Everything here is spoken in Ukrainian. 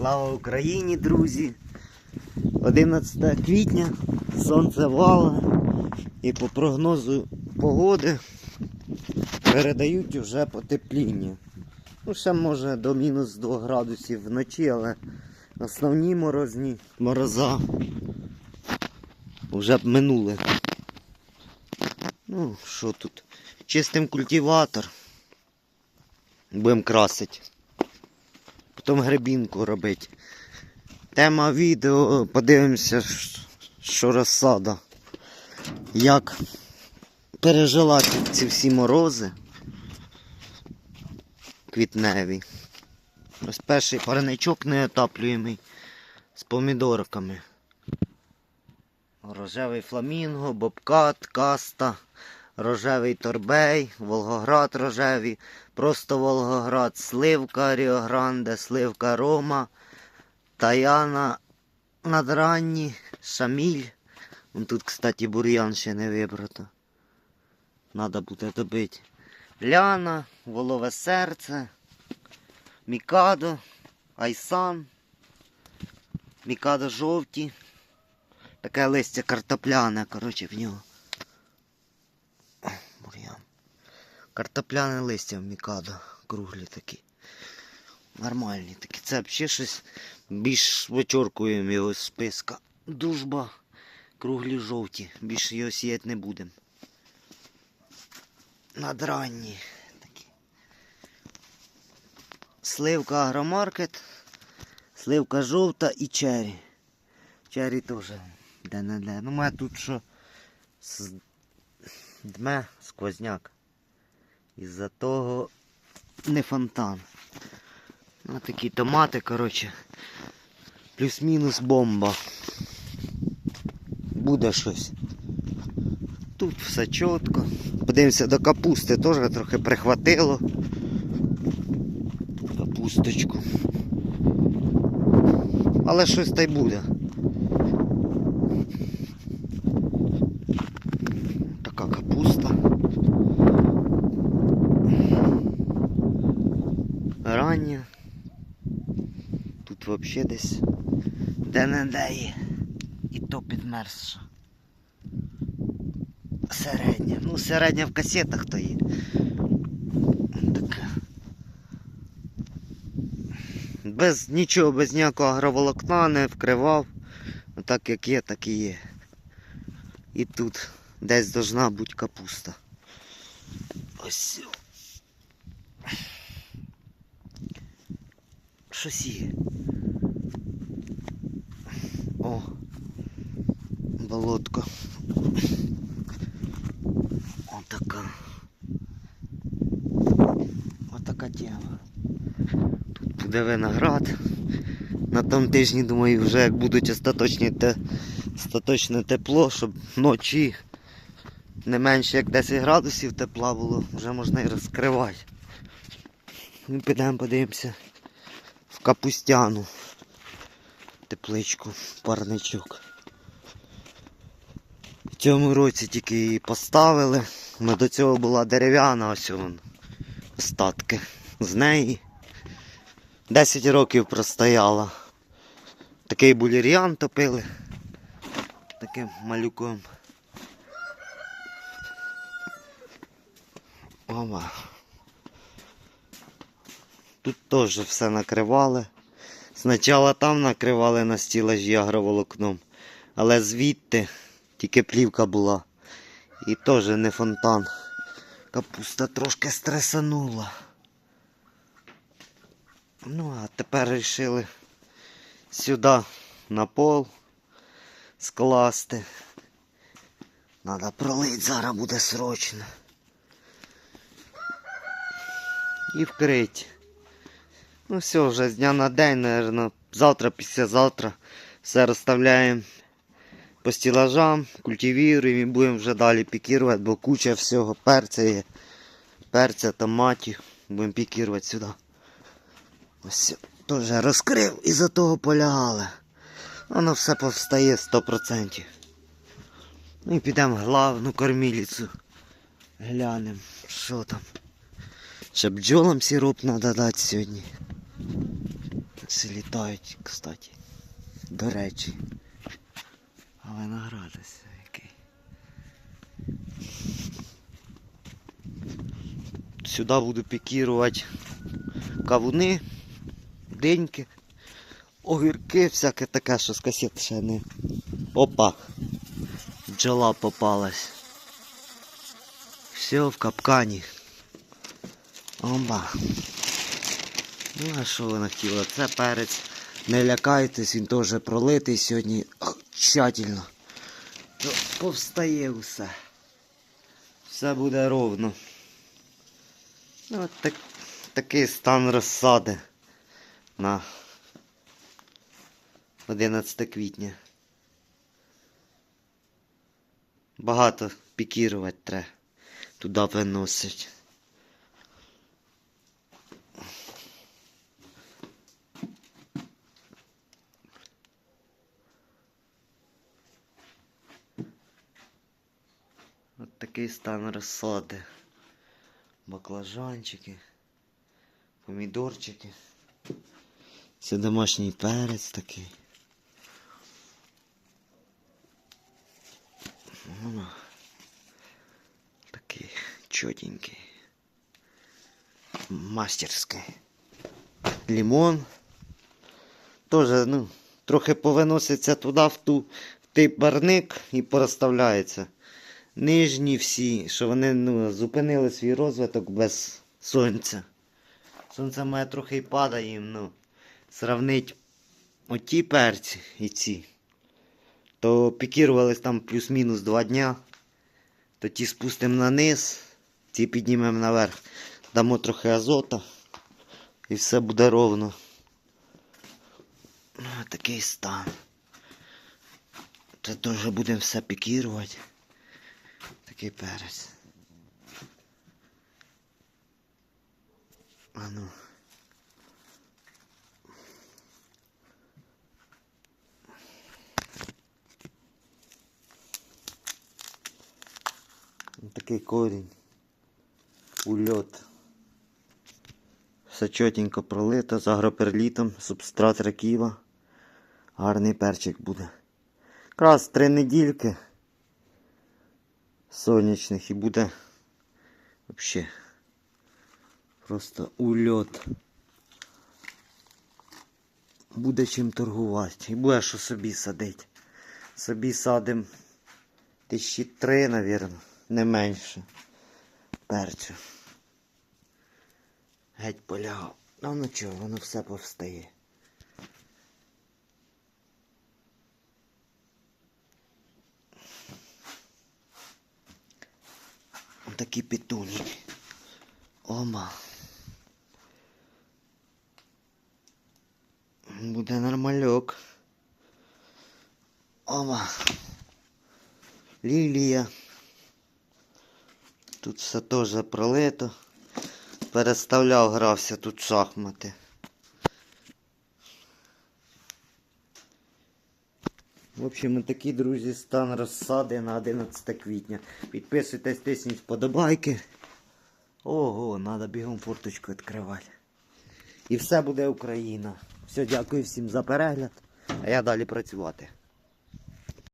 Слава Україні, друзі! 11 квітня, сонце вало і по прогнозу погоди передають вже потепління. Ну, ще може до мінус 2 градусів вночі, але основні морозні мороза вже б минули. Ну, що тут? Чистим культиватор. Будемо красити. Потім гребінку робити. Тема відео, подивимося, що розсада. Як пережила ці всі морози квітневі. Ось перший парничок неотаплюємий з помідорками. Рожевий фламінго, бобкат, каста, рожевий торбей, Волгоград рожевий, просто Волгоград, сливка Ріогранде, сливка Рома, Таяна надранні, Шаміль. Тут, кстати, бур'ян ще не вибрато. Надо буде добити. Ляна, волове серце, Мікадо, Айсан, Мікадо жовті. Таке листя картопляне, коротше, в нього. О, Бур'ян. Картопляне листя в Мікадо. Круглі такі. Нормальні такі. Це взагалі щось більш вичоркуємо його з списка. Дружба. Круглі жовті. Більше його сіяти не будемо. Надранні такі. Сливка агромаркет. Сливка жовта і чері. Чері теж де-не-де. Ну, мене тут що з- дме сквозняк. Із-за того не фонтан. Ну, такі томати, коротше. Плюс-мінус бомба. Буде щось. Тут все чітко. Подивимося до капусти, теж трохи прихватило. Капусточку. Але щось та й буде. Така капуста. Рання. Тут взагалі десь де не де є. І то підмерзша. Середня. Ну, середня в касетах то є. Така. Без нічого, без ніякого агроволокна не вкривав. Так як є, так і є. І тут десь должна бути капуста. Ось. Щось є. О. Болотко. Отака. Отака тема. Тут буде виноград. На тому тижні, думаю, вже як будуть остаточні те, остаточне тепло, щоб вночі не менше як 10 градусів тепла було, вже можна і розкривати. Підемо подивимося капустяну тепличку, парничок. В цьому році тільки її поставили. Ми до цього була дерев'яна, ось вон остатки з неї. 10 років простояла. Такий булір'ян топили. Таким малюком. Ова. Тут теж все накривали. Спочатку там накривали на стілажі агроволокном, але звідти тільки плівка була. І теж не фонтан. Капуста трошки стресанула. Ну, а тепер вирішили сюди на пол скласти. Надо пролить зараз буде срочно. І вкрить. Ну все, вже з дня на день, наверное, завтра, післязавтра все розставляємо по стілажам, культивіруємо і будемо вже далі пікірувати, бо куча всього перця є. Перця, томатів. Будемо пікірувати сюди. Ось теж розкрив і за того полягали. Воно все повстає 100%. Ну і підемо в главну кормілицю. Глянемо, що там. Ще бджолам сироп треба дати сьогодні. Фінікси літають, кстати. До речі. А виноград ось який. Сюди буду пікірувати кавуни, деньки, огірки, всяке таке, що з ще не. Опа! Бджола попалась. Все в капкані. Оба. Ну, а що вона хотіла? Це перець. Не лякайтесь, він теж пролитий сьогодні тщательно. Повстає усе. Все буде ровно. Ну, от так, такий стан розсади на 11 квітня. Багато пікірувати треба. Туди виносить. От такий стан розсади. Баклажанчики, помідорчики. Це домашній перець такий. Воно такий чотенький. Мастерський. Лимон. Тоже, ну, трохи повиноситься туди, в ту, в той парник і порозставляється. Нижні всі, що вони ну, зупинили свій розвиток без сонця. Сонце має трохи й падає їм, ну. Сравнить оті перці і ці. То пікірувались там плюс-мінус два дня. То ті спустимо на низ, ті піднімемо наверх. Дамо трохи азота. І все буде ровно. Ну, такий стан. Це теж будемо все пікірувати. Такий перець. А ну. Такий корінь. Ульот. Все чотенько пролито з агроперлітом, субстрат раківа. Гарний перчик буде. Якраз три недільки сонячних і буде вообще просто ульот. Буде чим торгувати. І буде що собі садити. Собі садим тисячі три, навірно, не менше. Перцю. Геть полягав. Ну ну чого, воно все повстає. Такі петуні. Ома. Буде нормальок. Ома. Лілія. Тут все теж пролито. Переставляв, грався тут шахмати. В общем, такий, друзі, стан розсади на 11 квітня. Підписуйтесь, тисніть вподобайки. Ого, треба бігом форточку відкривати. І все буде Україна. Все, дякую всім за перегляд. А я далі працювати.